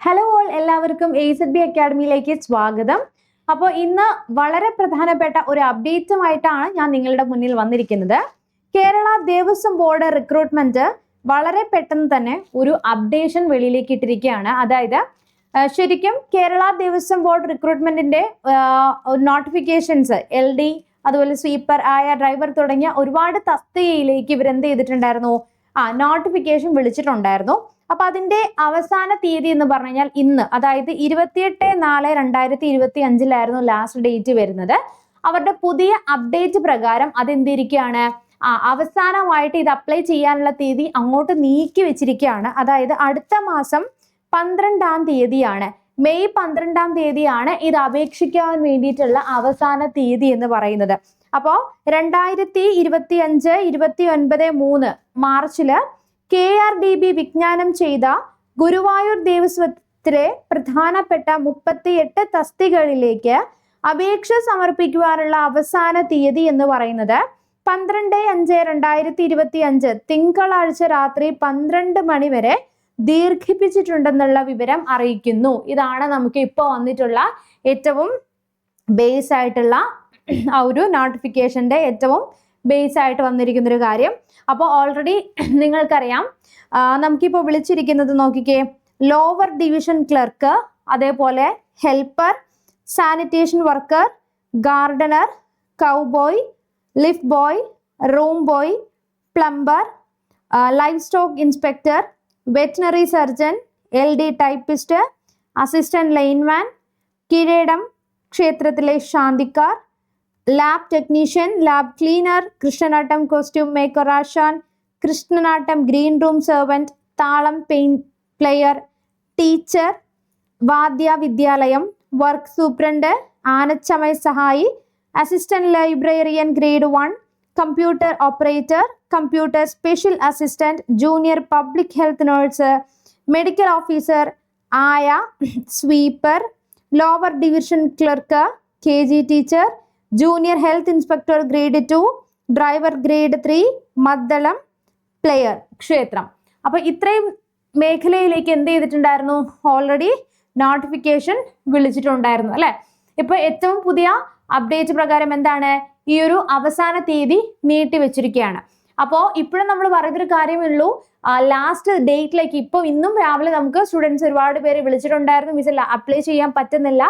Hello all എല്ലാവർക്കും A Z B അക്കാഡമിയിലേക്ക് സ്വാഗതം. അപ്പോൾ ഇന്ന് വളരെ പ്രധാനപ്പെട്ട ഒരു അപ്ഡേറ്റുമായിട്ടാണ് ഞാൻ നിങ്ങളുടെ മുന്നിൽ വന്നിരിക്കുന്നത്. കേരള ദേവസ്വം ബോർഡ് റിക്രൂട്ട്മെന്റ് വളരെ പെട്ടെന്ന് തന്നെ ഒരു അപ്ഡേഷൻ വെളിയിലേക്ക് ഇട്ടിരിക്കുകയാണ്. അതായത് ശരിക്കും കേരള ദേവസ്വം ബോർഡ് റിക്രൂട്ട്മെന്റിന്റെ നോട്ടിഫിക്കേഷൻസ് എൽ ഡി അതുപോലെ സ്വീപ്പർ ആയ ഡ്രൈവർ തുടങ്ങിയ ഒരുപാട് തസ്തികയിലേക്ക് ഇവരെന്ത് ചെയ്തിട്ടുണ്ടായിരുന്നു? ആ നോട്ടിഫിക്കേഷൻ വിളിച്ചിട്ടുണ്ടായിരുന്നു. അപ്പൊ അതിന്റെ അവസാന തീയതി എന്ന് പറഞ്ഞു കഴിഞ്ഞാൽ ഇന്ന് അതായത് ഇരുപത്തിയെട്ട് നാല് രണ്ടായിരത്തി ഇരുപത്തി അഞ്ചിലായിരുന്നു ലാസ്റ്റ് ഡേറ്റ് വരുന്നത്. അവരുടെ പുതിയ അപ്ഡേറ്റ് പ്രകാരം അതെന്തിരിക്കുകയാണ്? ആ അവസാനമായിട്ട് ഇത് അപ്ലൈ ചെയ്യാനുള്ള തീയതി അങ്ങോട്ട് നീക്കി വെച്ചിരിക്കുകയാണ്. അതായത് അടുത്ത മാസം പന്ത്രണ്ടാം തീയതിയാണ്. മെയ് പന്ത്രണ്ടാം തീയതിയാണ് ഇത് അപേക്ഷിക്കാൻ വേണ്ടിയിട്ടുള്ള അവസാന തീയതി എന്ന് പറയുന്നത്. അപ്പോൾ രണ്ടായിരത്തി ഇരുപത്തി അഞ്ച് ഇരുപത്തി ഒൻപത് മൂന്ന് മാർച്ചിൽ കെ ആർ ഡി ബി വിജ്ഞാനം ചെയ്ത ഗുരുവായൂർ ദേവസ്വത്തിലെ പ്രധാനപ്പെട്ട മുപ്പത്തി എട്ട് തസ്തികളിലേക്ക് അപേക്ഷ സമർപ്പിക്കുവാനുള്ള അവസാന തീയതി എന്ന് പറയുന്നത് പന്ത്രണ്ട് അഞ്ച് രണ്ടായിരത്തി ഇരുപത്തി അഞ്ച് തിങ്കളാഴ്ച രാത്രി പന്ത്രണ്ട് മണി വരെ ദീർഘിപ്പിച്ചിട്ടുണ്ടെന്നുള്ള വിവരം അറിയിക്കുന്നു. ഇതാണ് നമുക്ക് ഇപ്പോൾ വന്നിട്ടുള്ള ഏറ്റവും ബേസ് ആയിട്ടുള്ള ആ ഒരു നോട്ടിഫിക്കേഷന്റെ ഏറ്റവും ബേസ് ആയിട്ട് വന്നിരിക്കുന്ന ഒരു കാര്യം. അപ്പോൾ ഓൾറെഡി നിങ്ങൾക്കറിയാം. നമുക്കിപ്പോൾ വിളിച്ചിരിക്കുന്നത് നോക്കിക്കേ. ലോവർ ഡിവിഷൻ ക്ലർക്ക് അതേപോലെ helper sanitation worker gardener cowboy lift boy room boy plumber livestock inspector veterinary surgeon L D typist assistant lineman കിരീടം ക്ഷേത്രത്തിലെ ശാന്തിക്കാർ lab technician lab cleaner Krishnanattam costume maker ആശാൻ കൃഷ്ണനാട്ടം ഗ്രീൻ റൂം സെർവന്റ് താളം പെയിൻ player teacher വാദ്യ വിദ്യാലയം work superintendent ആനച്ചമയ സഹായി assistant librarian grade one computer operator computer special assistant junior public health nurse medical officer ആയ sweeper lower division clerk K G teacher junior health inspector grade two driver grade three മദ്ദളം player ക്ഷേത്രം. അപ്പോൾ ഇത്രയും മേഖലയിലേക്ക് എന്ത് ചെയ്തിട്ടുണ്ടായിരുന്നു? Already notification വിളിച്ചിട്ടുണ്ടായിരുന്നു അല്ലേ? ഇപ്പോൾ ഏറ്റവും പുതിയ അപ്ഡേറ്റ് പ്രകാരം എന്താണ്? ഈ ഒരു അവസാന തീയതി നീട്ടി വെച്ചിരിക്കുകയാണ്. അപ്പോൾ ഇപ്പോഴും നമ്മൾ പറയുന്നൊരു കാര്യമുള്ളൂ ലാസ്റ്റ് ഡേറ്റിലേക്ക് ഇപ്പം ഇന്നും രാവിലെ നമുക്ക് സ്റ്റുഡൻസ് ഒരുപാട് പേര് വിളിച്ചിട്ടുണ്ടായിരുന്നു മിസ് അപ്ലൈ ചെയ്യാൻ പറ്റുന്നില്ല.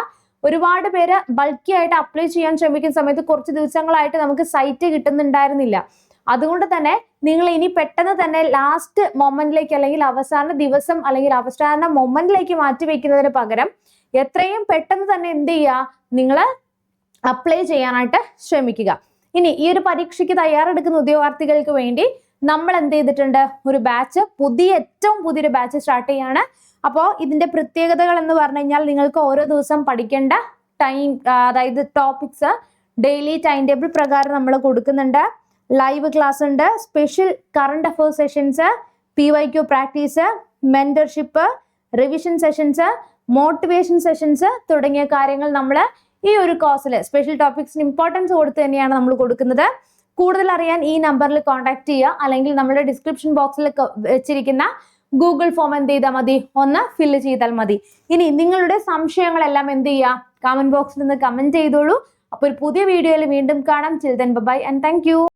ഒരുപാട് പേര് ബൾക്കി ആയിട്ട് അപ്ലൈ ചെയ്യാൻ ശ്രമിക്കുന്ന സമയത്ത് കുറച്ച് ദിവസങ്ങളായിട്ട് നമുക്ക് സൈറ്റ് കിട്ടുന്നുണ്ടായിരുന്നില്ല. അതുകൊണ്ട് തന്നെ നിങ്ങൾ ഇനി പെട്ടെന്ന് തന്നെ ലാസ്റ്റ് മൊമെന്റിലേക്ക് അല്ലെങ്കിൽ അവസാന ദിവസം അല്ലെങ്കിൽ അവസാന മൊമെന്റിലേക്ക് മാറ്റി വെക്കുന്നതിന് പകരം എത്രയും പെട്ടെന്ന് തന്നെ എന്ത് ചെയ്യുക? നിങ്ങൾ അപ്ലൈ ചെയ്യാനായിട്ട് ശ്രമിക്കുക. ഇനി ഈ ഒരു പരീക്ഷയ്ക്ക് തയ്യാറെടുക്കുന്ന ഉദ്യോഗാർത്ഥികൾക്ക് വേണ്ടി നമ്മൾ എന്ത് ചെയ്തിട്ടുണ്ട്? ഒരു ബാച്ച് പുതിയ ഏറ്റവും പുതിയൊരു ബാച്ച് സ്റ്റാർട്ട് ചെയ്യാണ്. അപ്പോൾ ഇതിന്റെ പ്രത്യേകതകൾ എന്ന് പറഞ്ഞു കഴിഞ്ഞാൽ നിങ്ങൾക്ക് ഓരോ ദിവസം പഠിക്കേണ്ട ടൈം അതായത് ടോപ്പിക്സ് ഡെയിലി ടൈം ടേബിൾ പ്രകാരം നമ്മൾ കൊടുക്കുന്നുണ്ട്. ലൈവ് ക്ലാസ് ഉണ്ട്. Special current affairs sessions P Y Q practice mentorship revision sessions motivation sessions തുടങ്ങിയ കാര്യങ്ങൾ നമ്മൾ ഈ ഒരു കോഴ്സിൽ സ്പെഷ്യൽ ടോപ്പിക്സിന് ഇമ്പോർട്ടൻസ് കൊടുത്ത് തന്നെയാണ് നമ്മൾ കൊടുക്കുന്നത്. കൂടുതൽ അറിയാൻ ഈ നമ്പറിൽ കോൺടാക്ട് ചെയ്യുക. അല്ലെങ്കിൽ നമ്മുടെ ഡിസ്ക്രിപ്ഷൻ ബോക്സിൽ വെച്ചിരിക്കുന്ന ഗൂഗിൾ ഫോം എന്ത് ചെയ്താൽ മതി? ഒന്ന് ഫില്ല് ചെയ്താൽ മതി. ഇനി നിങ്ങളുടെ സംശയങ്ങളെല്ലാം എന്ത് ചെയ്യുക കമന്റ് ബോക്സിൽ നിന്ന് കമന്റ് ചെയ്തോളൂ. അപ്പോൾ ഒരു പുതിയ വീഡിയോയിൽ വീണ്ടും കാണാം. Children by and thank